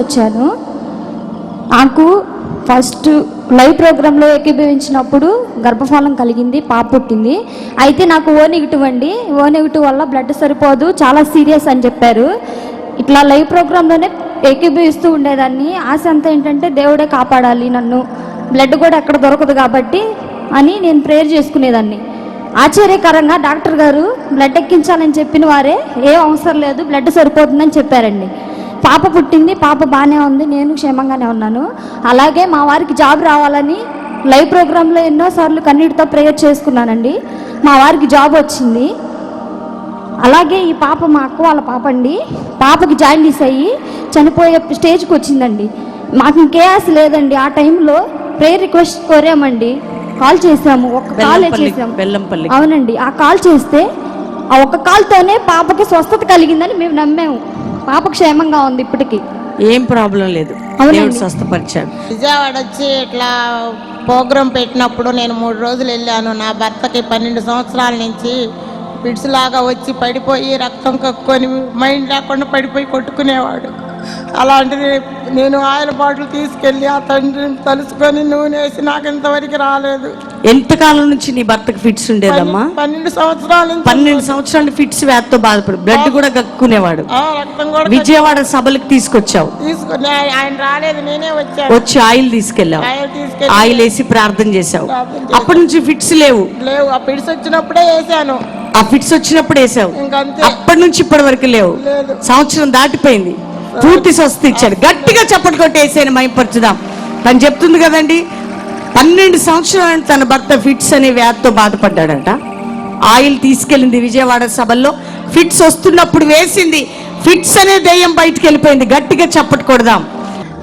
వచ్చాను. నాకు first live ప్రోగ్రాంలో ఏకీభవించినప్పుడు గర్భఫలం కలిగింది పాప పుట్టింది. అయితే నాకు ఓ నెగిటివ్ అండి. ఓ నెగిటివ్ వల్ల బ్లడ్ సరిపోదు చాలా సీరియస్ అని చెప్పారు. ఇట్లా లైవ్ ప్రోగ్రాంలోనే ఏకీభవిస్తూ ఉండేదాన్ని. ఆశ అంతా ఏంటంటే దేవుడే కాపాడాలి నన్ను. బ్లడ్ కూడా ఎక్కడ దొరకదు కాబట్టి అని నేను ప్రేయర్ చేసుకునేదాన్ని. ఆశ్చర్యకరంగా డాక్టర్ గారు బ్లడ్ ఎక్కించాలని చెప్పిన వారే ఏం అవసరం లేదు బ్లడ్ సరిపోతుందని చెప్పారండి. పాప పుట్టింది పాప బాగానే ఉంది నేను క్షేమంగానే ఉన్నాను. అలాగే మా వారికి జాబ్ రావాలని లైవ్ ప్రోగ్రాంలో ఎన్నోసార్లు కన్నీటితో ప్రేయర్ చేసుకున్నానండి. మా వారికి జాబ్ వచ్చింది. అలాగే ఈ పాప మా అక్క వాళ్ళ పాప అండి పాపకి జాయిండీస్ అయ్యి చనిపోయే స్టేజ్కి వచ్చిందండి. మాకు ఇంకే ఆశ లేదండి ఆ టైంలో ప్రేయర్ రిక్వెస్ట్ కోరామండి. కాల్ చేసాము ఒక కాల్ చేసాము బెల్లంపల్లి. అవునండి ఆ కాల్ చేస్తే ఆ ఒక్క కాల్తోనే పాపకి స్వస్థత కలిగిందని మేము నమ్మాము. పాప క్షేమంగా ఉంది ఇప్పటికి. ఏం ప్రాబ్లం లేదు. దేవుడు స్వస్థపరిచాడు. విజయవాడ వచ్చి ఇట్లా ప్రోగ్రాం పెట్టినప్పుడు నేను మూడు రోజులు వెళ్ళాను. నా భర్తకి పన్నెండు సంవత్సరాల నుంచి పిడ్స్ లాగా వచ్చి పడిపోయి రక్తం కక్కుని మైండ్ లేకుండా పడిపోయి కొట్టుకునేవాడు. అలాంటిది నేను ఆయిల్ బాటిల్ తీసుకెళ్ళి ఆ తండ్రిని తలుసుకొని నూనె వేసి నాకు ఇంతవరకు రాలేదు. ఎంతకాలం నుంచి నీ భర్తకు ఫిట్స్ ఉండేదమ్మా? పన్నెండు సంవత్సరాల పన్నెండు సంవత్సరాలు ఫిట్స్ వ్యాధితో బాధపడు. బ్లడ్ కూడా కూడా విజయవాడ సభలకు తీసుకొచ్చావు. ఆయన రాలేదు నేనే వచ్చాను. వచ్చి ఆయిల్ తీసుకెళ్ళావు. ఆయిల్ వేసి ప్రార్థన చేశాను. అప్పటి నుంచి ఫిట్స్ లేవు. లేవు ఆ పిడిసి వచ్చినప్పుడే వేసాను ఆ ఫిట్స్ వచ్చినప్పుడు వేసావు అప్పటి నుంచి ఇప్పటి వరకు లేవు. సంవత్సరం దాటిపోయింది. పూర్తి స్వస్థ ఇచ్చాడు. గట్టిగా చప్పటి కొట్టేసేని మైపరచుదాం తను చెప్తుంది కదండి పన్నెండు సంవత్సరాలు తన భర్త ఫిట్స్ అనే వ్యాధితో బాధపడ్డాడట. ఆయిల్ తీసుకెళ్ళింది విజయవాడ సభల్లో. ఫిట్స్ వస్తున్నప్పుడు వేసింది. ఫిట్స్ అనే దెయ్యం బయటికి వెళ్ళిపోయింది. గట్టిగా చప్పటి కొడదాం.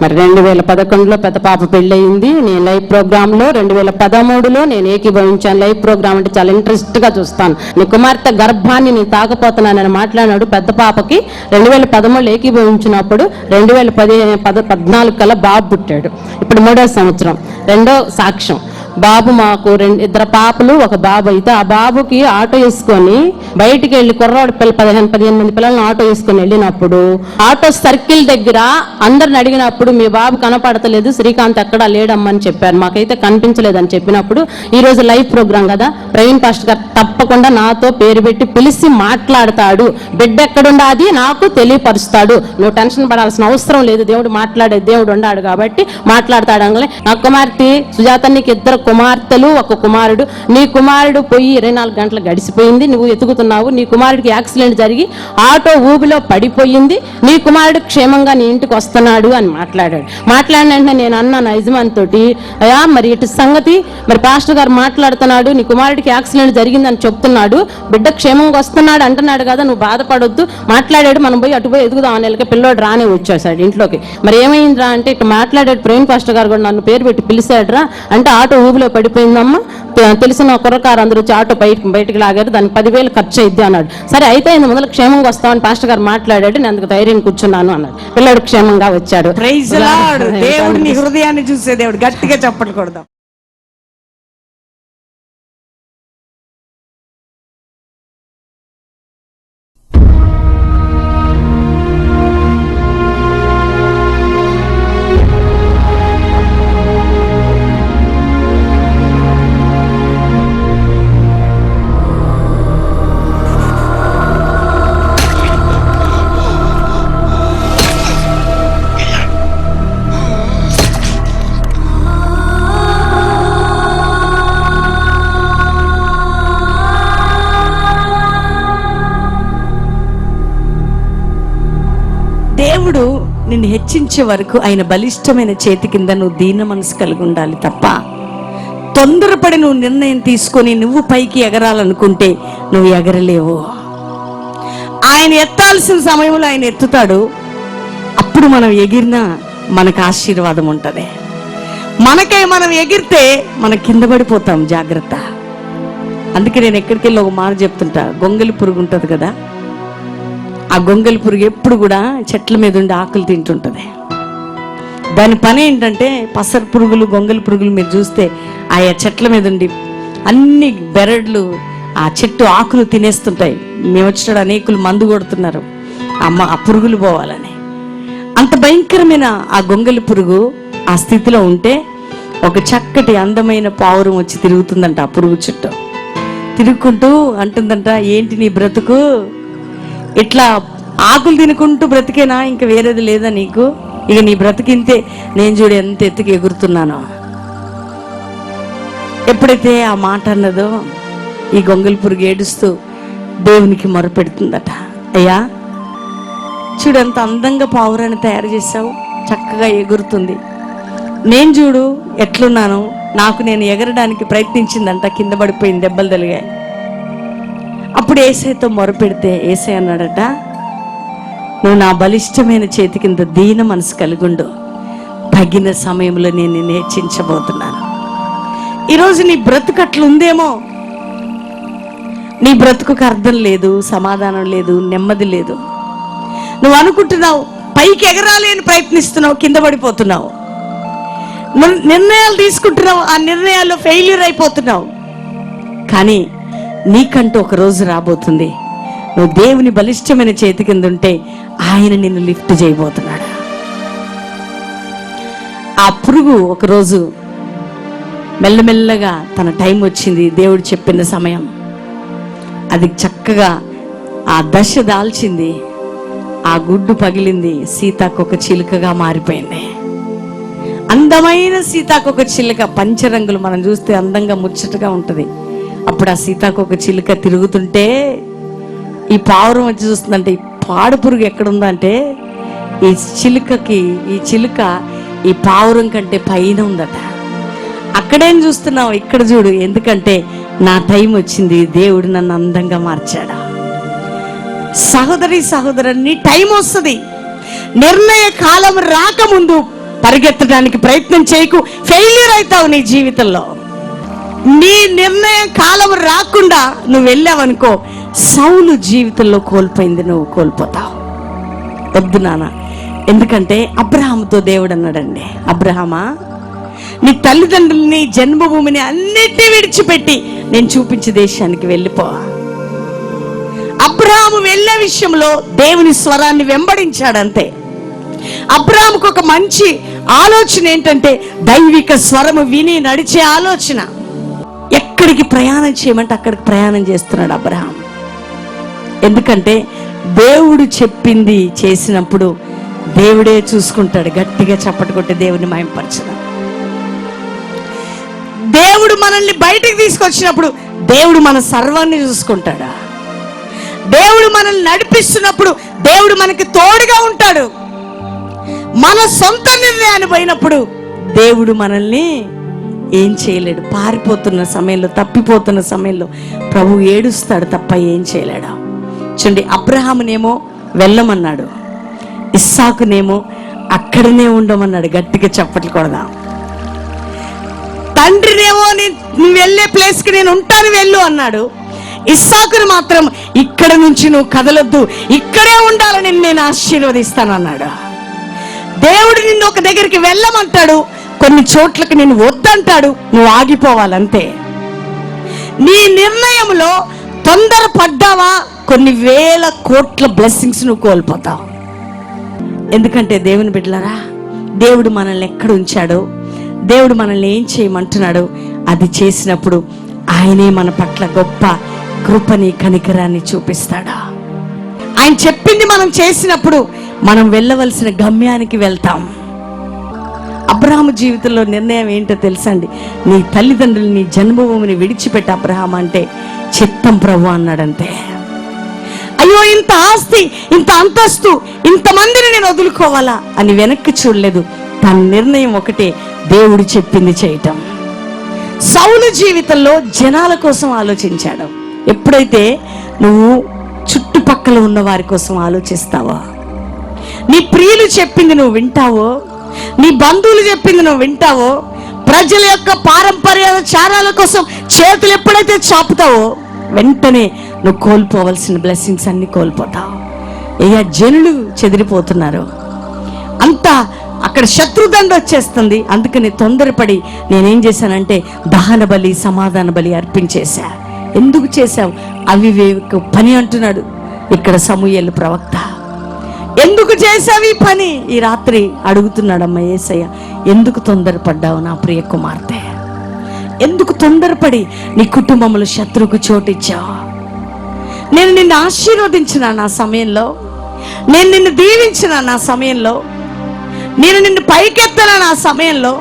మరి రెండు వేల పదకొండులో పెద్ద పాప పెళ్ళయింది. నేను లైవ్ ప్రోగ్రాంలో రెండు వేల పదమూడులో నేను ఏకీభవించాను. లైవ్ ప్రోగ్రామ్ అంటే చాలా ఇంట్రెస్ట్గా చూస్తాను. నీ కుమార్తె గర్భాన్ని నేను తాకపోతున్నానని మాట్లాడినాడు పెద్ద పాపకి. రెండు వేల పదమూడులో ఏకీభవించినప్పుడు రెండు వేల పది పద పద్నాలుగు కల బాబు పుట్టాడు. ఇప్పుడు మూడో సంవత్సరం. రెండో సాక్ష్యం. బాబు మాకు రెండు ఇద్దరు పాపలు ఒక బాబు. అయితే ఆ బాబుకి ఆటో వేసుకొని బయటికి వెళ్ళి కుర్రాడు పిల్ల పదిహేను పదిహేను మంది పిల్లల్ని ఆటో వేసుకొని వెళ్ళినప్పుడు ఆటో సర్కిల్ దగ్గర అందరిని అడిగినప్పుడు మీ బాబు కనపడతలేదు శ్రీకాంత్ ఎక్కడ లేడమ్మని చెప్పారు. మాకైతే కనిపించలేదని చెప్పినప్పుడు ఈ రోజు లైవ్ ప్రోగ్రామ్ కదా ప్రవీణ్ పాస్టర్ గారు తప్పకుండా నాతో పేరు పెట్టి పిలిచి మాట్లాడతాడు. బిడ్డ ఎక్కడుండాది నాకు తెలియపరుస్తాడు. నువ్వు టెన్షన్ పడాల్సిన అవసరం లేదు దేవుడు మాట్లాడే దేవుడు ఉన్నాడు కాబట్టి మాట్లాడతాడు అనగానే నా కుమార్తె సుజాత నీకు ఇద్దరు కుమార్తెలు ఒక కుమారుడు. నీ కుమారుడు పోయి ఇరవై నాలుగు గంటలు గడిచిపోయింది. నువ్వు ఎతుకుతున్నావు నీ కుమారుడికి యాక్సిడెంట్ జరిగి ఆటో ఊబిలో పడిపోయింది. నీ కుమారుడు క్షేమంగా నీ ఇంటికి వస్తున్నాడు అని మాట్లాడాడు. మాట్లాడిన వెంటనే నేను అన్నాను యజమాని తోటి అయ్యా మరి ఇటు సంగతి? మరి పాస్టర్ గారు మాట్లాడుతున్నాడు. నీ కుమారుడికి యాక్సిడెంట్ జరిగిందని చెప్తున్నాడు. బిడ్డ క్షేమంగా వస్తున్నాడు అంటున్నాడు కదా నువ్వు బాధపడొద్దు. మాట్లాడాడు. మనం పోయి అటు పోయి ఎదుగుదాం నెలకి పిల్లోడు రానే వచ్చేసాడు ఇంట్లోకి. మరి ఏమైందిరా అంటే ఇట్లా మాట్లాడాడు ప్రేమ్ పాస్టర్ గారు కూడా నన్ను పేరు పెట్టి పిలిచాడు రా అంటే ఆటో ఊబిలో పడిపోయిందమ్మా. తెలిసిన కుర్రకారు అందరూ ఆటో బయట బయటికి లాగారు. దానికి పదివేలు ఖర్చు అయింది అన్నాడు. సరే అయితే ఆయన మొదలు క్షేమంగా వస్తామని పాస్టర్ గారు మాట్లాడాడు. నేను అందుకు ధైర్యం కూర్చున్నాను అన్నాడు. పిల్లాడు క్షేమంగా వచ్చాడు. ప్రైజ్ దేవుడు నీ హృదయాన్ని చూసే దేవుడు. గట్టిగా చప్పటి నిన్ను హెచ్చించే వరకు ఆయన బలిష్టమైన చేతి కింద నువ్వు దీన మనసు కలిగి ఉండాలి తప్ప. తొందరపడి నువ్వు నిర్ణయం తీసుకొని నువ్వు పైకి ఎగరాలనుకుంటే నువ్వు ఎగరలేవు. ఆయన ఎత్తాల్సిన సమయంలో ఆయన ఎత్తుతాడు. అప్పుడు మనం ఎగిరినా మనకు ఆశీర్వాదం ఉంటుంది. మనకై మనం ఎగిరితే మన కింద పడిపోతాం జాగ్రత్త. అందుకే నేను ఎక్కడికి వెళ్ళి ఒక మాట చెప్తుంటా. గొంగలి పురుగు ఉంటుంది కదా? ఆ గొంగలి పురుగు ఎప్పుడు కూడా చెట్ల మీద ఉండి ఆకులు తింటుంటుంది. దాని పని ఏంటంటే పసర పురుగులు గొంగలి పురుగులు మీరు చూస్తే ఆయా చెట్ల మీద ఉండి అన్ని బెరడ్లు ఆ చెట్టు ఆకులు తినేస్తుంటాయి. మేము వచ్చిన అనేకులు మందు కొడుతున్నారు. అమ్మ ఆ పురుగులు పోవాలని. అంత భయంకరమైన ఆ గొంగలి పురుగు ఆ స్థితిలో ఉంటే ఒక చక్కటి అందమైన పావురం వచ్చి తిరుగుతుందంట ఆ పురుగు చుట్టూ. తిరుగుకుంటూ అంటుందంట ఏంటి నీ బ్రతుకు? ఇట్లా ఆకులు తినుకుంటూ బ్రతికేనా? ఇంకా వేరేది లేదా నీకు? ఇక నీ బ్రతికింతే నేను చూడు ఎంత ఎత్తుకు ఎగురుతున్నానో. ఎప్పుడైతే ఆ మాట అన్నదో ఈ గొంగలి పురుగు ఏడుస్తూ దేవునికి మొరపెడుతుందట. అయ్యా చూడు ఎంత అందంగా పావురాన్ని తయారు చేసావు చక్కగా ఎగురుతుంది. నేను చూడు ఎట్లున్నాను. నాకు నేను ఎగరడానికి ప్రయత్నించిందంట. కింద పడిపోయింది దెబ్బలు తలిగాయి అప్పుడు ఏసైతో మొరపెడితే ఏసై అన్నాడట నువ్వు నా బలిష్టమైన చేతి కింద దీన మనసు కలిగుండు. తగిన సమయంలో నేను నేర్చించబోతున్నాను. ఈరోజు నీ బ్రతుకు అట్లుందేమో. నీ బ్రతుకుకు అర్థం లేదు సమాధానం లేదు నెమ్మది లేదు. నువ్వు అనుకుంటున్నావు పైకి ఎగరాలి అని ప్రయత్నిస్తున్నావు కింద పడిపోతున్నావు. నిర్ణయాలు తీసుకుంటున్నావు ఆ నిర్ణయాల్లో ఫెయిల్యూర్ అయిపోతున్నావు. కానీ నీకంటూ ఒక రోజు రాబోతుంది. నువ్వు దేవుని బలిష్టమైన చేతి కింద ఉంటే ఆయన నిన్ను లిఫ్ట్ చేయబోతున్నాడు. ఆ పురుగు ఒకరోజు మెల్లమెల్లగా తన టైం వచ్చింది దేవుడు చెప్పిన సమయం. అది చక్కగా ఆ దశ దాల్చింది ఆ గుడ్డు పగిలింది సీతాకొక చిలుకగా మారిపోయింది. అందమైన సీతాకొక చిలుక పంచరంగులు మనం చూస్తే అందంగా ముచ్చటగా ఉంటుంది. అప్పుడు ఆ సీతాకొక చిలుక తిరుగుతుంటే ఈ పావురం వచ్చి చూస్తుందంటే ఈ పాడు పురుగు ఎక్కడుందంటే ఈ చిలుకకి ఈ చిలుక ఈ పావురం కంటే పైన ఉందట. అక్కడేం చూస్తున్నావు? ఇక్కడ చూడు. ఎందుకంటే నా టైం వచ్చింది. దేవుడు నన్ను అందంగా మార్చాడు? సహోదరి సహోదరుని టైం వస్తుంది. నిర్ణయ కాలం రాకముందు పరిగెత్తడానికి ప్రయత్నం చేయకు. ఫెయిల్యూర్ అవుతావు నీ జీవితంలో. నీ నిర్ణయం కాలం రాకుండా నువ్వు వెళ్ళావనుకో సౌలు జీవితంలో కోల్పోయింది నువ్వు కోల్పోతావు. వద్దు నాన్న. ఎందుకంటే అబ్రహాముతో దేవుడు అన్నాడండి అబ్రహమా నీ తల్లిదండ్రుల్ని జన్మభూమిని అన్నిటినీ విడిచిపెట్టి నేను చూపించే దేశానికి వెళ్ళిపో. అబ్రహాము వెళ్ళే విషయంలో దేవుని స్వరాన్ని వెంబడించాడంతే. అబ్రహాముకు ఒక మంచి ఆలోచన ఏంటంటే దైవిక స్వరము విని నడిచే ఆలోచన. ఎక్కడికి ప్రయాణం చేయమంటే అక్కడికి ప్రయాణం చేస్తున్నాడు అబ్రహాం. ఎందుకంటే దేవుడు చెప్పింది చేసినప్పుడు దేవుడే చూసుకుంటాడు గట్టిగా చప్పటి కొట్టి దేవుని మయంపరచడం. దేవుడు మనల్ని బయటికి తీసుకొచ్చినప్పుడు దేవుడు మన సర్వాన్ని చూసుకుంటాడా? దేవుడు మనల్ని నడిపిస్తున్నప్పుడు దేవుడు మనకి తోడుగా ఉంటాడు. మన సొంత నిర్ణయాన్ని పోయినప్పుడు దేవుడు మనల్ని ఏం చేయలేడు. పారిపోతున్న సమయంలో తప్పిపోతున్న సమయంలో ప్రభు ఏడుస్తాడు తప్ప ఏం చేయలేడు? చూడండి అబ్రహామునేమో వెళ్ళమన్నాడు. ఇస్సాకునేమో అక్కడనే ఉండమన్నాడు. గట్టిగా చప్పట్లు కొడదాం? తండ్రినేమో నేను వెళ్ళే ప్లేస్కి నేను ఉంటాను వెళ్ళు అన్నాడు. ఇస్సాకును మాత్రం ఇక్కడ నుంచి నువ్వు కదలొద్దు ఇక్కడే ఉండాలని నేను ఆశీర్వదిస్తాను అన్నాడు దేవుడు నిన్ను ఒక దగ్గరికి వెళ్ళమంటాడు. కొన్ని చోట్లకి నేను వద్దంటాడు నువ్వు ఆగిపోవాలంతే. నీ నిర్ణయంలో తొందరపడ్డావా? కొన్ని వేల కోట్ల బ్లెస్సింగ్స్ నువ్వు కోల్పోతావు. ఎందుకంటే దేవుని బిడ్డలారా దేవుడు మనల్ని ఎక్కడ ఉంచాడో? దేవుడు మనల్ని ఏం చేయమంటున్నాడో? అది చేసినప్పుడు ఆయనే మన పట్ల గొప్ప కృపని కనికరాన్ని చూపిస్తాడా? ఆయన చెప్పింది మనం చేసినప్పుడు మనం వెళ్ళవలసిన గమ్యానికి వెళ్తాం. అబ్రహాము జీవితంలో నిర్ణయం ఏంటో తెలుసండి? నీ తల్లిదండ్రులు నీ జన్మభూమిని విడిచిపెట్టి అబ్రహాం అంటే చిత్తం ప్రభు అన్నాడంతే. అయ్యో ఇంత ఆస్తి ఇంత అంతస్తు ఇంతమందిని నేను వదులుకోవాలా అని వెనక్కి చూడలేదు. తన నిర్ణయం ఒకటే దేవుడు చెప్పింది చేయటం. సౌలు జీవితంలో జనాల కోసం ఆలోచించాడు. ఎప్పుడైతే నువ్వు చుట్టుపక్కల ఉన్న వారి కోసం ఆలోచిస్తావో? నీ ప్రియులు చెప్పింది నువ్వు వింటావో నీ బంధువులు చెప్పింది నువ్వు వింటావో? ప్రజల యొక్క పారంపర్య చారాల కోసం చేతులు ఎప్పుడైతే చాపుతావో వెంటనే నువ్వు కోల్పోవలసిన బ్లెస్సింగ్స్ అన్ని కోల్పోతావు. ఏ జనులు చెదిరిపోతున్నారు. అంతా అక్కడ శత్రుదండ వచ్చేస్తుంది. అందుకని తొందరపడి నేనేం చేశానంటే దహన బలి సమాధాన బలి అర్పించేశా. ఎందుకు చేశావు? అవివేక పని అంటున్నాడు. ఇక్కడ సమూహలు ప్రవక్త. ఎందుకు చేసావు ఈ పని? ఈ రాత్రి అడుగుతున్నాడమ్మ ఏసయ్య ఎందుకు తొందరపడ్డావు నా ప్రియ కుమార్తె? ఎందుకు తొందరపడి నీ కుటుంబంలో శత్రువుకు చోటిచ్చావు? నేను నిన్ను ఆశీర్వదించిన నా సమయంలో నేను నిన్ను దీవించిన నా సమయంలో నేను నిన్ను పైకెత్తన నా సమయంలో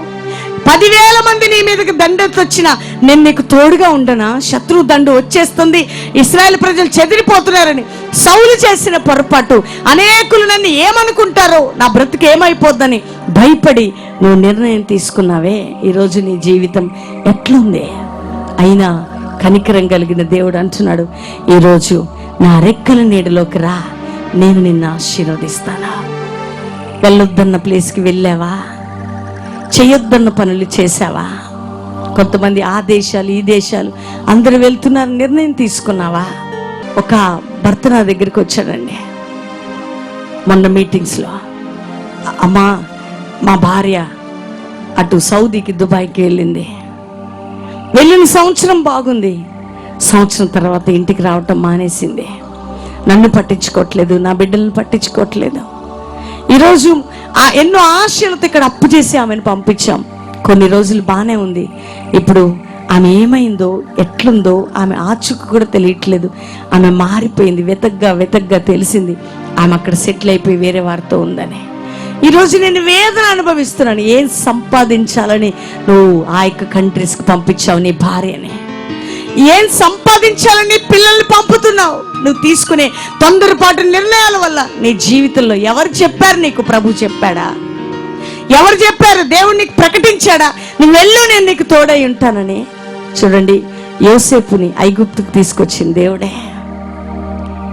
పదివేల మంది నీ మీదకి దండెత్తొచ్చిన నేను నీకు తోడుగా ఉండనా? శత్రు దండు వచ్చేస్తుంది ఇస్రాయల్ ప్రజలు చెదిరిపోతున్నారని సౌలు చేసిన పొరపాటు. అనేకులు నన్ను ఏమనుకుంటారో నా బ్రతుకు ఏమైపోద్దని భయపడి నువ్వు నిర్ణయం తీసుకున్నావే. ఈరోజు నీ జీవితం ఎట్లుంది? అయినా కనికరం కలిగిన దేవుడు అంటున్నాడు ఈరోజు నా రెక్కల నీడలోకి రా. నేను నిన్ను ఆశీర్వదిస్తానా. వెళ్ళొద్దన్న ప్లేస్కి వెళ్ళావా? చేయొద్దన్న పనులు చేసావా కొంతమంది ఆ దేశాలు ఈ దేశాలు అందరూ వెళ్తున్నారు నిర్ణయం తీసుకున్నావా? ఒక భర్త నా దగ్గరికి వచ్చాడండి. మొన్న మీటింగ్స్లో. అమ్మా మా భార్య అటు సౌదీకి దుబాయ్కి వెళ్ళింది. వెళ్ళిన సంవత్సరం బాగుంది. సంవత్సరం తర్వాత ఇంటికి రావటం మానేసింది. నన్ను పట్టించుకోవట్లేదు నా బిడ్డలను పట్టించుకోవట్లేదు. ఈరోజు ఆ ఎన్నో ఆశలతో ఇక్కడ అప్పు చేసి ఆమెను పంపించాం. కొన్ని రోజులు బాగానే ఉంది. ఇప్పుడు ఆమె ఏమైందో ఎట్లుందో ఆమె ఆచుకు కూడా తెలియట్లేదు. ఆమె మారిపోయింది వెతగ్గా వెతగ్గా తెలిసింది. ఆమె అక్కడ సెటిల్ అయిపోయి వేరే వారితో ఉందని. ఈరోజు నేను వేదన అనుభవిస్తున్నాను. ఏం సంపాదించాలని నువ్వు ఆ యొక్క కంట్రీస్కి పంపించావు నీ భార్యని? ఏం సంపాదించాలని పిల్లల్ని పంపుతున్నావు? నువ్వు తీసుకునే తొందరపాటు నిర్ణయాల వల్ల నీ జీవితంలో ఎవరు చెప్పారు నీకు ప్రభు చెప్పాడా? ఎవరు చెప్పారు దేవుడు నీకు ప్రకటించాడా? నువ్వు వెళ్ళు నేను నీకు తోడై ఉంటానని. చూడండి యోసేపుని ఐగుప్తుకు తీసుకొచ్చింది దేవుడే.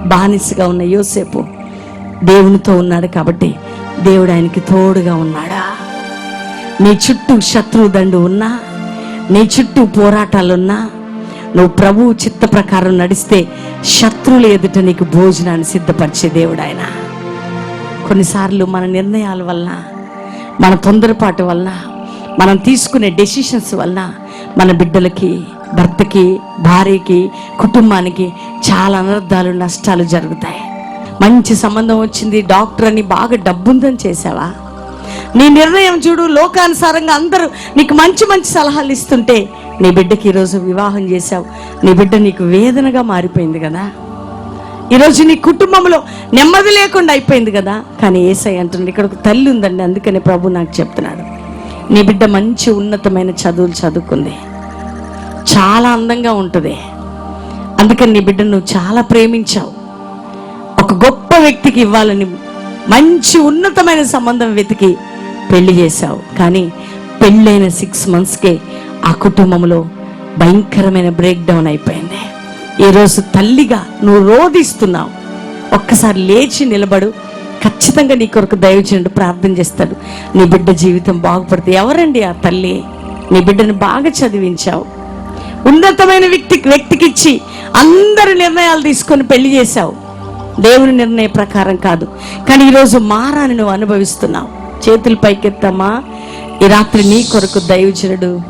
బానిసగా ఉన్న యోసేపు దేవునితో ఉన్నాడు కాబట్టి దేవుడు ఆయనకి తోడుగా ఉన్నాడా? నీ చుట్టూ శత్రువు దండు ఉన్నా నీ చుట్టూ పోరాటాలున్నా నువ్వు ప్రభువు చిత్త ప్రకారం నడిస్తే శత్రువులు ఎదుట నీకు భోజనాన్ని సిద్ధపరిచే దేవుడు ఆయన. కొన్నిసార్లు మన నిర్ణయాల వలన మన తొందరపాటు వలన మనం తీసుకునే డెసిషన్స్ వలన మన బిడ్డలకి భర్తకి భార్యకి కుటుంబానికి చాలా అనర్థాలు నష్టాలు జరుగుతాయి. మంచి సంబంధం వచ్చింది డాక్టర్ అని బాగా డబ్బుందని చేసావా? నీ నిర్ణయం చూడు లోకానుసారంగా అందరూ నీకు మంచి మంచి సలహాలు ఇస్తుంటే నీ బిడ్డకి ఈరోజు వివాహం చేశావు. నీ బిడ్డ నీకు వేదనగా మారిపోయింది కదా? ఈరోజు నీ కుటుంబంలో నెమ్మది లేకుండా అయిపోయింది కదా? కానీ ఏసై అంటుంది ఇక్కడ ఒక తల్లి ఉందండి అందుకనే ప్రభు నాకు చెప్తున్నాడు నీ బిడ్డ మంచి ఉన్నతమైన చదువులు చదువుకుంది. చాలా అందంగా ఉంటుంది. అందుకని నీ బిడ్డను నువ్వు చాలా ప్రేమించావు. ఒక గొప్ప వ్యక్తికి ఇవ్వాలని మంచి ఉన్నతమైన సంబంధం వెతికి పెళ్ళి చేశావు. కానీ పెళ్ళైన సిక్స్ మంత్స్కే ఆ కుటుంబంలో భయంకరమైన బ్రేక్ డౌన్ అయిపోయింది. ఈరోజు తల్లిగా నువ్వు రోధిస్తున్నావు. ఒక్కసారి లేచి నిలబడు. ఖచ్చితంగా నీ కొరకు దైవజనుడు ప్రార్థన చేస్తాడు. నీ బిడ్డ జీవితం బాగుపడితే ఎవరండి ఆ తల్లి? నీ బిడ్డను బాగా చదివించావు. ఉన్నతమైన వ్యక్తి వ్యక్తికి ఇచ్చి అందరి నిర్ణయాలు తీసుకొని పెళ్ళి చేశావు. దేవుని నిర్ణయ ప్రకారం కాదు. కానీ ఈరోజు మారాని నువ్వు అనుభవిస్తున్నావు. చేతులు పైకెత్తమ్మా. ఈ రాత్రి నీ కొరకు దైవజనుడు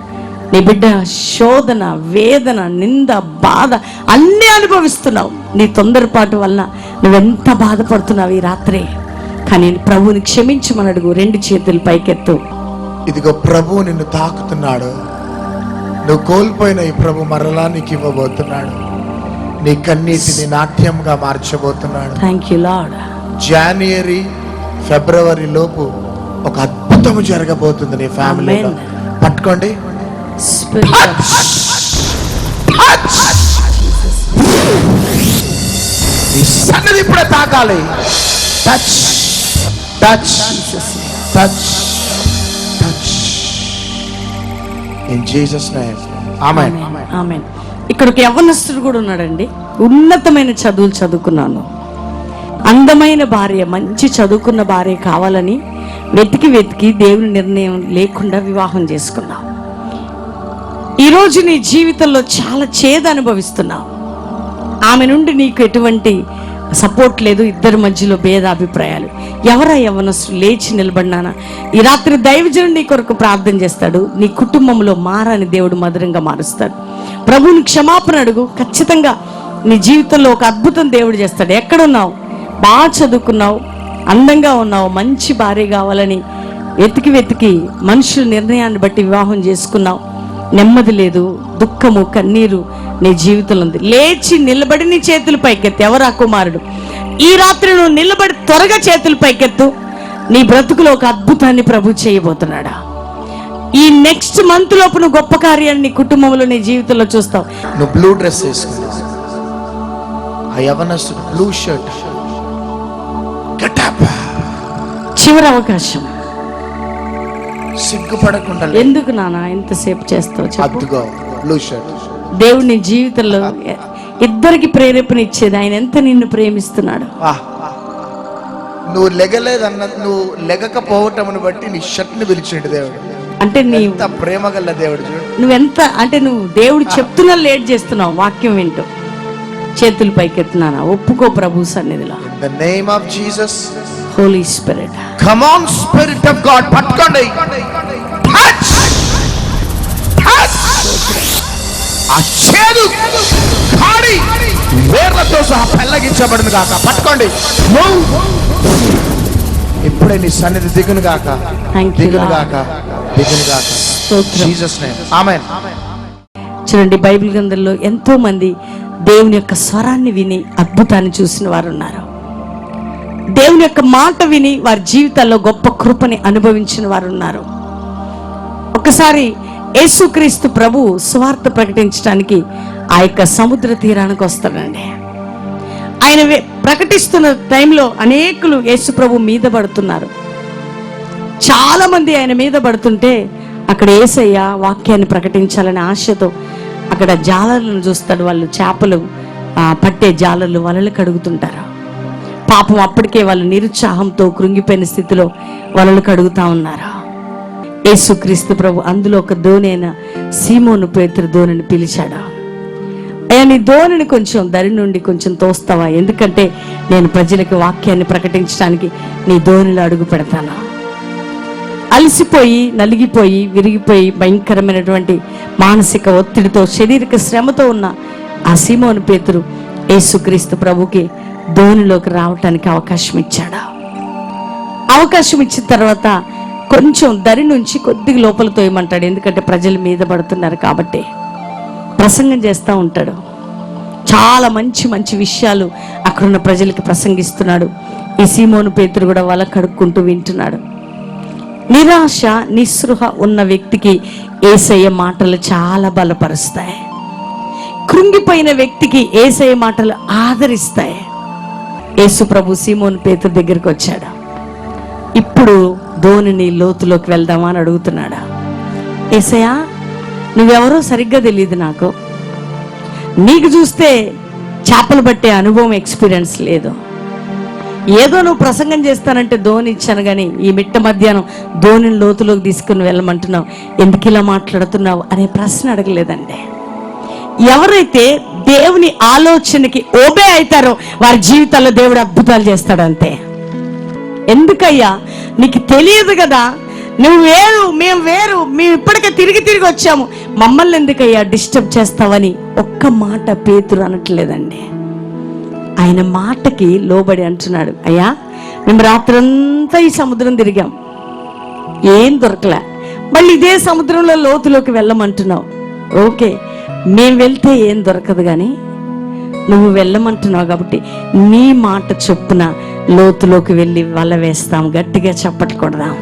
నీ బిడ్డ శోధన వేదన నింద బాధ అన్నీ అనుభవిస్తున్నావు. నీ తొందరపాటు వలన నువ్వెంత బాధపడుతున్నావు ఈ రాత్రి? కానీ ప్రభువుని క్షమించమని అడుగు రెండు చేతులు పైకెత్తు. ఇదిగో ప్రభు నిన్ను తాకుతున్నాడు. నువ్వు కోల్పోయిన ఈ ప్రభు మరలా నీకు ఇవ్వబోతున్నాడు. నీ కన్నీటిని నాట్యంగా మార్చబోతున్నాడు. థ్యాంక్ యూ లాడ్ జనవరి ఫిబ్రవరి లోపు ఒక అద్భుతం జరగబోతుంది నీ ఫ్యామిలీలో. Amen. పట్టుకోండి. సన్నది ఇప్పుడే తాకాలి. Touch touch touch touch in Jesus name amen amen ఇక్కడ ఒక యవ్వనస్తుడు కూడా ఉన్నాడండి. ఉన్నతమైన చదువులు చదువుకున్నాను. అందమైన భార్య మంచి చదువుకున్న భార్య కావాలని వెతికి వెతికి దేవుని నిర్ణయం లేకుండా వివాహం చేసుకున్నావు ఈరోజు నీ జీవితంలో చాలా చేదు అనుభవిస్తున్నావు ఆమె నుండి నీకు ఎటువంటి సపోర్ట్ లేదు ఇద్దరి మధ్యలో భేదాభిప్రాయాలు ఎవరా యవనస్తులు లేచి నిలబడినానా? ఈ రాత్రి దైవజనుడు నీ కొరకు ప్రార్థన చేస్తాడు. నీ కుటుంబంలో మారాని దేవుడు మధురంగా మారుస్తాడు. ప్రభువుని క్షమాపణ అడుగు. ఖచ్చితంగా నీ జీవితంలో ఒక అద్భుతం దేవుడు చేస్తాడు. ఎక్కడున్నావు? బాగా చదువుకున్నావు. అందంగా ఉన్నావు. మంచి భార్య కావాలని వెతికి వెతికి మనుషుల నిర్ణయాన్ని బట్టి వివాహం చేసుకున్నావు. నెమ్మది లేదు. దుఃఖము కన్నీరు నీ జీవితంలో ఉంది. లేచి నిలబడి నీ చేతులు పైకెత్తు. ఎవరు ఆ కుమారుడు? ఈ రాత్రి నువ్వు నిలబడి త్వరగా చేతులు పైకెత్తు. నీ బ్రతుకులో ఒక అద్భుతాన్ని ప్రభు చేయబోతున్నాడా? ఈ నెక్స్ట్ మంత్ లోపు నువ్వు గొప్ప కార్యాన్ని నీ కుటుంబంలో నీ జీవితంలో చూస్తావు. నువ్వు బ్లూ డ్రెస్ వేసుకున్నావు ఆ యవనస్తుడు బ్లూ షర్ట్ చివరి అవకాశం. సిగ్గుపడకుండా. ఎందుకు నాన్న ఎంతసేపు చేస్తావు? అద్దుగో దేవుని జీవితంలో ఇద్దరికి ప్రేరేపణ ఇచ్చేది. ఆయన ఎంత నిన్ను ప్రేమిస్తున్నాడు? నువ్వు లెగలేదన్న నువ్వు లెగకపోవటమును బట్టి నీ షర్ట్ని పిలిచిండు దేవుడు. అంటే నీ ఎంత ప్రేమ గల దేవుడు నువ్వెంత అంటే నువ్వు దేవుడు చెప్తున్నా లేట్ చేస్తున్నావు. వాక్యం వింటూ. చేతులు పైకెత్తున్నానా? ఒప్పుకో ప్రభు సన్నిధిలో. The name of Jesus Holy Spirit come on spirit of God పట్టుకోండి. Touch! Touch! ఆ చేదు కాడి వేర్లతో సహా పెళ్ళగించబడును గాక పట్టుకోండి! ఇప్పుడే నీ సన్నిధి దిగును గాక దిగును. గాక దిగును గాక. జీసస్ నేమ్ ఆమేన్ చూడండి బైబిల్ గ్రంథంలో ఎంతో మంది దేవుని యొక్క స్వరాన్ని విని అద్భుతాన్ని చూసిన వారు ఉన్నారు దేవుని యొక్క మాట విని వారి జీవితాల్లో గొప్ప కృపని అనుభవించిన వారు ఉన్నారు ఒకసారి యేసుక్రీస్తు ప్రభు స్వార్థ ప్రకటించడానికి ఆ యొక్క సముద్ర తీరానికి వస్తాడండి. ఆయన వే- ప్రకటిస్తున్న టైంలో అనేకులు యేసు ప్రభు మీద పడుతున్నారు. చాలా మంది ఆయన మీద పడుతుంటే అక్కడ ఏసయ్య వాక్యాన్ని ప్రకటించాలనే ఆశతో అక్కడ జాలర్లను చూస్తాడు. వాళ్ళు చేపలు పట్టే జాలర్లు వలలు కడుగుతుంటారు. పాపం అప్పటికే వాళ్ళు నిరుత్సాహంతో కృంగిపోయిన స్థితిలో వలలు కడుగుతా ఉన్నారు. యేసుక్రీస్తు ప్రభు అందులో ఒక దోనైన సీమోను పేతురు దోణిని పిలిచాడా? అయ్యా నీ దోణిని కొంచెం దరి నుండి కొంచెం తోస్తావా? ఎందుకంటే నేను ప్రజలకు వాక్యాన్ని ప్రకటించడానికి నీ దోణిలో అడుగు పెడతానా? అలసిపోయి నలిగిపోయి విరిగిపోయి భయంకరమైనటువంటి మానసిక ఒత్తిడితో శారీరక శ్రమతో ఉన్న ఆ సీమోను పేతురు యేసుక్రీస్తు ప్రభుకి దోణిలోకి రావటానికి అవకాశం ఇచ్చాడా? అవకాశం ఇచ్చిన తర్వాత కొంచెం దరి నుంచి కొద్దిగా లోపల తోయమంటాడు. ఎందుకంటే ప్రజలు మీద పడుతున్నారు కాబట్టి. ప్రసంగం చేస్తూ ఉంటాడు. చాలా మంచి మంచి విషయాలు అక్కడున్న ప్రజలకి ప్రసంగిస్తున్నాడు. ఈ సీమోను పేతురు కూడా వాళ్ళ కడుక్కుంటూ వింటున్నాడు. నిరాశ నిస్పృహ ఉన్న వ్యక్తికి ఏసయ్య మాటలు చాలా బలపరుస్తాయి. కృంగిపోయిన వ్యక్తికి ఏసయ్య మాటలు ఆదరిస్తాయి. యేసు ప్రభు సీమోను పేతురు దగ్గరికి వచ్చాడు. ఇప్పుడు ధోనిని లోతులోకి వెళ్దామా అని అడుగుతున్నాడా? ఏసయా నువ్వెవరో సరిగ్గా తెలియదు నాకు. నీకు చూస్తే చేపలు పట్టే అనుభవం ఎక్స్పీరియన్స్ లేదు. ఏదో నువ్వు ప్రసంగం చేస్తానంటే ధోని ఇచ్చాను కానీ ఈ మిట్ట మధ్యాహ్నం ధోనిని లోతులోకి తీసుకుని వెళ్ళమంటున్నావు. ఎందుకు ఇలా మాట్లాడుతున్నావు అనే ప్రశ్న అడగలేదండి. ఎవరైతే దేవుని ఆలోచనకి ఓబే అవుతారో వారి జీవితాల్లో దేవుడు అద్భుతాలు చేస్తాడంతే. ఎందుకయ్యా? నీకు తెలియదు కదా? నువ్వు వేరు మేము వేరు మేము ఇప్పటికే తిరిగి తిరిగి వచ్చాము. మమ్మల్ని ఎందుకయ్యా డిస్టర్బ్ చేస్తావని ఒక్క మాట పేతురు అనట్లేదండి. ఆయన మాటకి లోబడి అంటున్నాడు. అయ్యా మేము రాత్రంతా ఈ సముద్రం తిరిగాం. ఏం దొరకలే. మళ్ళీ ఇదే సముద్రంలో లోతులోకి వెళ్ళమంటున్నావు. ఓకే మేము వెళ్తే ఏం దొరకదు కానీ నువ్వు వెళ్ళమంటున్నావు కాబట్టి నీ మాట చొప్పున లోతులోకి వెళ్ళి వల వేస్తాం గట్టిగా చప్పట్లు కొడదాం.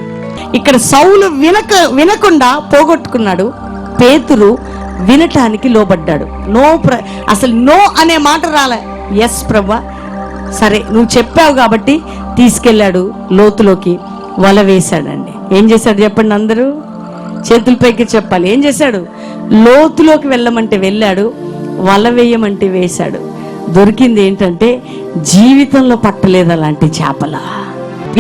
ఇక్కడ సౌలు వినక వినకుండా పోగొట్టుకున్నాడు. పేతురు వినటానికి లోబడ్డాడు. నో ప్ర అసలు నో అనే మాట రాలే. ఎస్ ప్రభా. సరే నువ్వు చెప్పావు కాబట్టి తీసుకెళ్ళాడు లోతులోకి వల వేశాడండి. ఏం చేశాడు చెప్పండి అందరూ? చేతులపైకి చెప్పాలి. ఏం చేశాడు? లోతులోకి వెళ్ళమంటే వెళ్ళాడు వల వేయమంటే వేశాడు. దొరికింది ఏంటంటే జీవితంలో పట్టలేదు అలాంటి చేపల.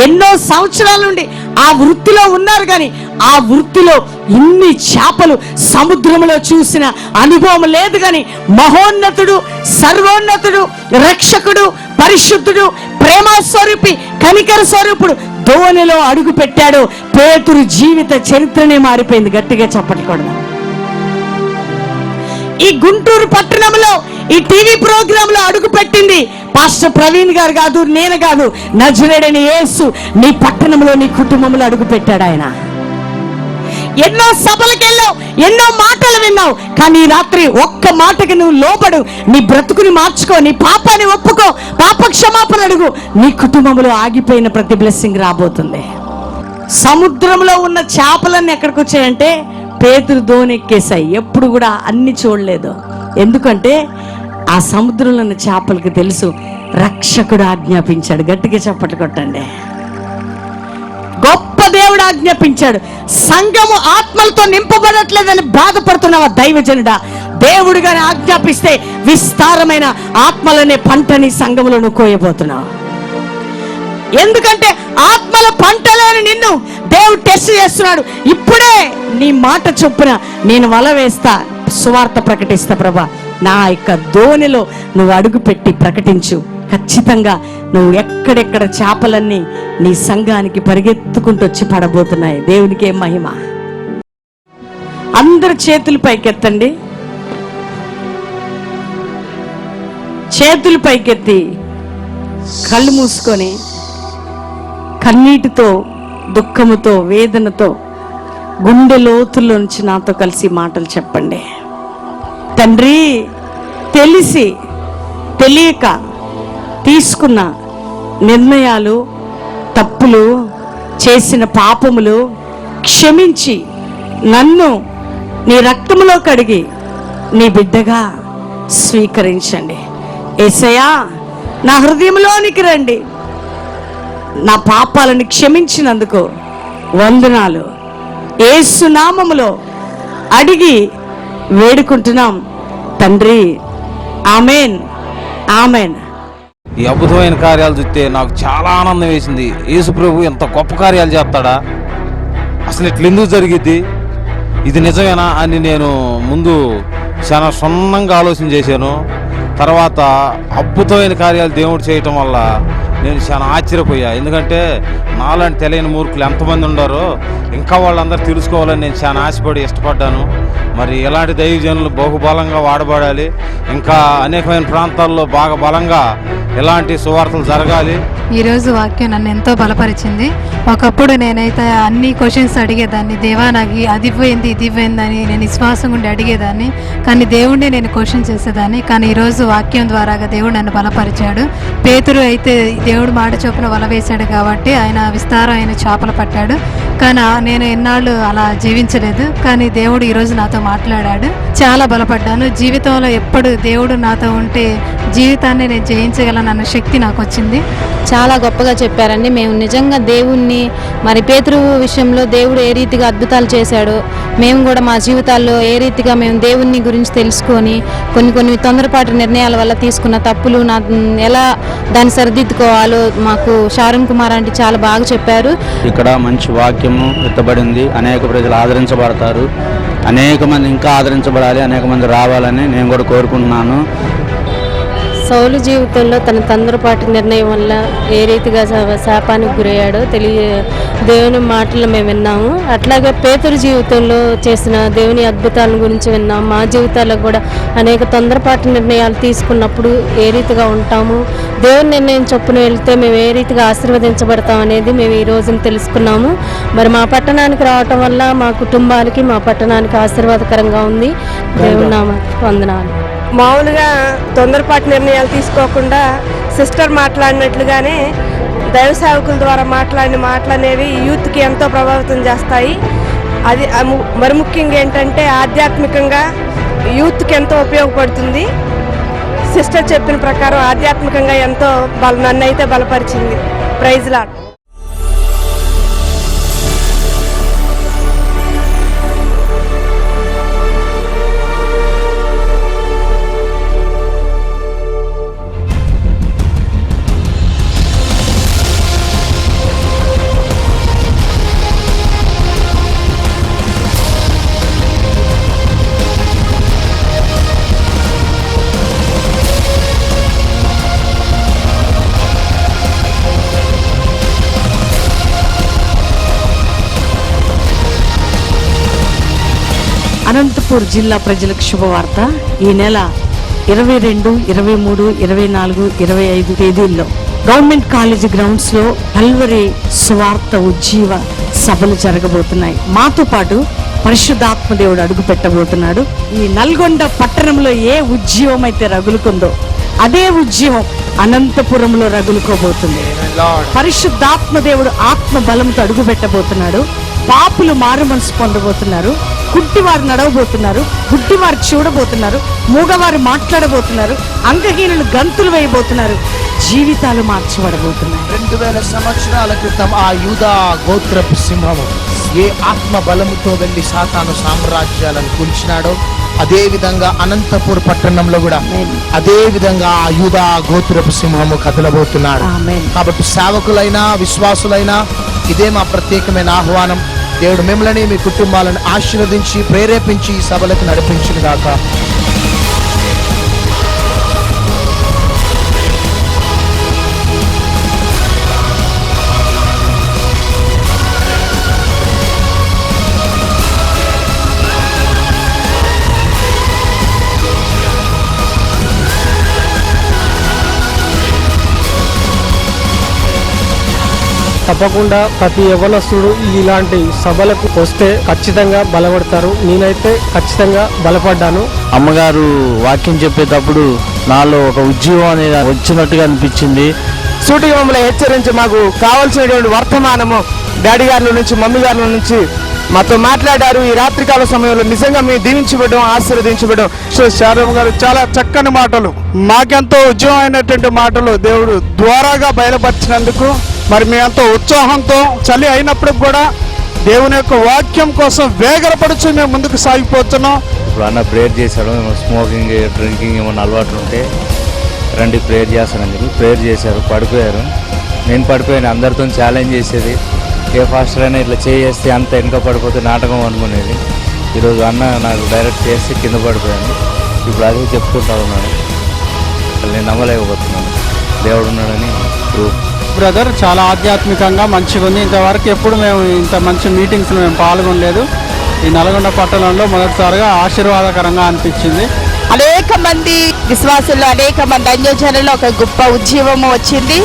ఎన్నో సంవత్సరాల నుండి ఆ వృత్తిలో ఉన్నారు కానీ ఆ వృత్తిలో ఇన్ని చేపలు సముద్రంలో చూసిన అనుభవం లేదు కానీ మహోన్నతుడు సర్వోన్నతుడు రక్షకుడు పరిశుద్ధుడు ప్రేమ స్వరూపి కనికర స్వరూపుడు ధోనిలో అడుగు పెట్టాడు పేతురు జీవిత చరిత్రనే మారిపోయింది గట్టిగా చెప్పకూడదు ఈ గుంటూరు పట్టణంలో ఈ టీవీ ప్రోగ్రామ్లో అడుగు పెట్టింది పాస్టర్ ప్రవీణ్ గారు కాదు నేను కాదు నజరేడని యేసు నీ పట్టణంలో నీ కుటుంబంలో అడుగు పెట్టాడు ఆయన. ఎన్నో సభలకు వెళ్ళావు ఎన్నో మాటలు విన్నావు కానీ ఈ రాత్రి ఒక్క మాటకి నువ్వు లోపడు నీ బ్రతుకుని మార్చుకో నీ పాపాన్ని ఒప్పుకో పాప క్షమాపణ అడుగు. నీ కుటుంబంలో ఆగిపోయిన ప్రతి బ్లెస్సింగ్ రాబోతుంది. సముద్రంలో ఉన్న చేపలన్నీ ఎక్కడికి వచ్చాయంటే పేతురు దోణి ఎక్కేశాయి. ఎప్పుడు కూడా అన్ని చూడలేదు. ఎందుకంటే ఆ సముద్రంలో ఉన్న చేపలకు తెలుసు రక్షకుడు ఆజ్ఞాపించాడు. గట్టిగా చప్పట్లు కొట్టండి. గొప్ప దేవుడు ఆజ్ఞాపించాడు. సంఘము ఆత్మలతో నింపబడట్లేదని బాధపడుతున్నావా దైవజనుడా దేవుడు గాని ఆజ్ఞాపిస్తే విస్తారమైన ఆత్మలనే పంటని సంఘములో నువ్వు కోయబోతున్నావు. ఎందుకంటే ఆత్మల పంటలేని నిన్ను దేవుడు టెస్ట్ చేస్తున్నాడు. ఇప్పుడే నీ మాట చొప్పున నేను వల వేస్తా సువార్త ప్రకటిస్తా ప్రభా. నా యొక్క ధోనిలో నువ్వు అడుగుపెట్టి ప్రకటించు. ఖచ్చితంగా నువ్వు ఎక్కడెక్కడ చేపలన్నీ నీ సంఘానికి పరిగెత్తుకుంటూ వచ్చి పడబోతున్నాయి. దేవునికే మహిమ. అందరు చేతులు పైకెత్తండి. చేతులు పైకెత్తి కళ్ళు మూసుకొని కన్నీటితో దుఃఖముతో వేదనతో గుండె లోతుల్లో నుంచి నాతో కలిసి మాటలు చెప్పండి. తండ్రి తెలిసి తెలియక తీసుకున్న నిర్ణయాలు తప్పులు చేసిన పాపములు క్షమించి నన్ను నీ రక్తములో కడిగి నీ బిడ్డగా స్వీకరించండి. ఏసయా నా హృదయంలోనికి రండి. నా పాపాలను క్షమించినందుకు వందనాలు. ఏసు నామములో అడిగి వేడుకుంటున్నాం. తండ్రి ఆమెన్ ఆమెన్. ఈ అద్భుతమైన కార్యాలు చూస్తే నాకు చాలా ఆనందం వేసింది. యేసు ప్రభు ఎంత గొప్ప కార్యాలు చేస్తాడా? అసలు ఇట్లా ఎందుకు జరిగిద్ది? ఇది నిజమేనా అని నేను ముందు చాలా సున్నంగా ఆలోచన చేశాను. తర్వాత అద్భుతమైన కార్యాలు దేవుడు చేయటం వల్ల నేను చాలా ఆశ్చర్యపోయా. ఎందుకంటే నాలాంటి తెలియని మూర్ఖులు ఎంతమంది ఉండారో ఇంకా వాళ్ళందరూ తెలుసుకోవాలని నేను చాలా ఆశపడి ఇష్టపడ్డాను. మరి ఇలాంటి దైవజనులు బహుబలంగా వాడబడాలి. ఇంకా అనేకమైన ప్రాంతాల్లో బాగా బలంగా ఇలాంటి సువార్తలు జరగాలి. ఈరోజు వాక్యం నన్ను ఎంతో బలపరిచింది. ఒకప్పుడు నేనైతే అన్ని క్వశ్చన్స్ అడిగేదాన్ని. దేవా నాకు అది పోయింది ఇది పోయిందని నేను విశ్వాసం ఉండి అడిగేదాన్ని. కానీ దేవుడిని నేను క్వశ్చన్ చేసేదాన్ని. కానీ ఈరోజు వాక్యం ద్వారాగా దేవుడు నన్ను బలపరిచాడు. పేతురు అయితే దేవుడు మాట చొప్పున వల వేశాడు కాబట్టి ఆయన విస్తారమైన చేపలు పట్టాడు. కానీ నేను ఎన్నాళ్ళు అలా జీవించలేదు. కానీ దేవుడు ఈరోజు నాతో మాట్లాడాడు. చాలా బలపడ్డాను. జీవితంలో ఎప్పుడు దేవుడు నాతో ఉంటే జీవితాన్ని నేను జయించగలను అన్న శక్తి నాకు వచ్చింది చాలా గొప్పగా చెప్పారండి. మేము నిజంగా దేవుణ్ణి మరి పేతురు విషయంలో దేవుడు ఏ రీతిగా అద్భుతాలు చేశాడో మేము కూడా మా జీవితాల్లో ఏ రీతిగా మేము దేవుణ్ణి గురించి తెలుసుకొని కొన్ని కొన్ని తొందరపాటు నిర్ణయాల వల్ల తీసుకున్న తప్పులు నా ఎలా దాన్ని సరిదిద్దుకోవాలో మాకు షారుణ్ కుమార్ అంటే చాలా బాగా చెప్పారు. ఇక్కడ మంచి వాక్యము ఎత్తబడింది. అనేక ప్రజలు ఆదరించబడతారు. అనేక మంది ఇంకా ఆదరించబడాలి అనేక మంది రావాలని నేను కూడా కోరుకుంటున్నాను. సౌలు జీవితంలో తన తొందరపాటు నిర్ణయం వల్ల ఏ రీతిగా శాపానికి గురయ్యాడో తెలియ దేవుని మాటలు మేము విన్నాము. అట్లాగే పేతురు జీవితంలో చేసిన దేవుని అద్భుతాల గురించి విన్నాము. మా జీవితాల్లో కూడా అనేక తొందరపాటు నిర్ణయాలు తీసుకున్నప్పుడు ఏ రీతిగా ఉంటాము దేవుని నిర్ణయం చొప్పున వెళ్తే మేము ఏ రీతిగా ఆశీర్వదించబడతాం అనేది మేము ఈ రోజున తెలుసుకున్నాము. మరి మా పట్టణానికి రావటం వల్ల మా కుటుంబాలకి మా పట్టణానికి ఆశీర్వాదకరంగా ఉంది. దేవుని నామ వందనాలు. మామూలుగా తొందరపాటు నిర్ణయాలు తీసుకోకుండా సిస్టర్ మాట్లాడినట్లుగానే దైవ సేవకుల ద్వారా మాట్లాడిన మాటలు అనేవి యూత్కి ఎంతో ప్రభావితం చేస్తాయి. అది మరి ముఖ్యంగా ఏంటంటే ఆధ్యాత్మికంగా యూత్కి ఎంతో ఉపయోగపడుతుంది. సిస్టర్ చెప్పిన ప్రకారం ఆధ్యాత్మికంగా ఎంతో బల నన్ను అయితే బలపరిచింది. ప్రైజ్ అనంతపూర్ జిల్లా ప్రజలకు శుభవార్త. ఈ నెల ఇరవై రెండు ఇరవై మూడు ఇరవై నాలుగు ఇరవై ఐదు తేదీల్లో గవర్నమెంట్ కాలేజ్ గ్రౌండ్స్లో కల్వరి స్వార్థ ఉజ్జీవ సభలు జరగబోతున్నాయి. మాతో పాటు పరిశుద్ధాత్మ దేవుడు అడుగు పెట్టబోతున్నాడు. ఈ నల్గొండ పట్టణంలో ఏ ఉజ్జీవం అయితే రగులుకుందో అదే ఉజ్జీవం అనంతపురంలో రగులుకోబోతుంది. పరిశుద్ధాత్మ దేవుడు ఆత్మ బలంతో అడుగు పెట్టబోతున్నాడు. పాపులు మారు మనసు పొందబోతున్నారు. కుంటివారు నడవబోతున్నారు గుడ్డివారు చూడబోతున్నారు మూగవారు మాట్లాడబోతున్నారు అంగహీనులు గంతులు వేయబోతున్నారు జీవితాలు మార్చబడబోతున్నాయి. రెండు వేల సంవత్సరాల క్రితం ఆ యూదా గోత్రపు సింహము ఏ ఆత్మ బలముతో వెళ్ళి సాతాను సామ్రాజ్యాలను కూల్చినాడో అదే విధంగా అనంతపూర్ పట్టణంలో కూడా అదే విధంగా ఆ యూదా గోత్రపు సింహము కదలబోతున్నాడు. కాబట్టి సేవకులైనా విశ్వాసులైనా ఇదే మా ప్రత్యేకమైన ఆహ్వానం. దేవుడు మిమ్మల్ని మీ కుటుంబాలను ఆశీర్వదించి ప్రేరేపించి ఈ సభలకు నడిపించిన తప్పకుండా ప్రతి యవనస్తుడు ఇలాంటి సభలకు వస్తే ఖచ్చితంగా బలపడతారు. నేనైతే ఖచ్చితంగా బలపడ్డాను. అమ్మగారు వాక్యం చెప్పేటప్పుడు నాలో ఒక ఉద్యోగం అనేది వచ్చినట్టుగా అనిపించింది. సూటిగా మమ్మల్ని హెచ్చరించి మాకు కావాల్సినటువంటి వర్తమానము డాడీ గారి నుంచి మమ్మీ గారి నుంచి మాతో మాట్లాడారు. ఈ రాత్రికాల సమయంలో నిజంగా మేము దీవించబడడం ఆశీర్వదించబడడం. సో శారమ్మ గారు చాలా చక్కని మాటలు మాకెంతో ఉద్యోగమైనటువంటి మాటలు దేవుడు ద్వారాగా బయలుపరిచినందుకు మరి మీ అంత ఉత్సాహంతో చలి అయినప్పుడు కూడా దేవుని యొక్క వాక్యం కోసం వేగరపడుచు మేము ముందుకు సాగిపోతున్నాం. ఇప్పుడు అన్న ప్రేయర్ చేశాడు స్మోకింగ్ డ్రింకింగ్ ఏమైనా అలవాట్లు ఉంటే రండి ప్రేయర్ చేస్తానని చెప్పి ప్రేయర్ చేశారు పడిపోయారు. నేను పడిపోయాను అందరితో ఛాలెంజ్ చేసేది. ఏ ఫాస్టర్ అయినా ఇట్లా చేస్తే అంత వెనక పడిపోతే నాటకం అనుకునేది. ఈరోజు అన్న నాకు డైరెక్ట్ చేసి కింద పడిపోయాను. ఇప్పుడు అదే చెప్పుకుంటా ఉన్నాను నేను నమ్మలేకపోతున్నాను. దేవుడు ఉన్నాడని ప్రూఫ్ బ్రదర్ చాలా ఆధ్యాత్మికంగా మంచిగా ఉంది. ఇంతవరకు ఎప్పుడు మేము ఇంత మంచి మీటింగ్స్లో మేము పాల్గొనలేదు. ఈ నల్గొండ పట్టణంలో మొదటిసారిగా ఆశీర్వాదకరంగా అనిపించింది. అనేక మంది విశ్వాసుల్లో అనేక మంది అన్యజనులు ఒక గొప్ప ఉద్యమం వచ్చింది.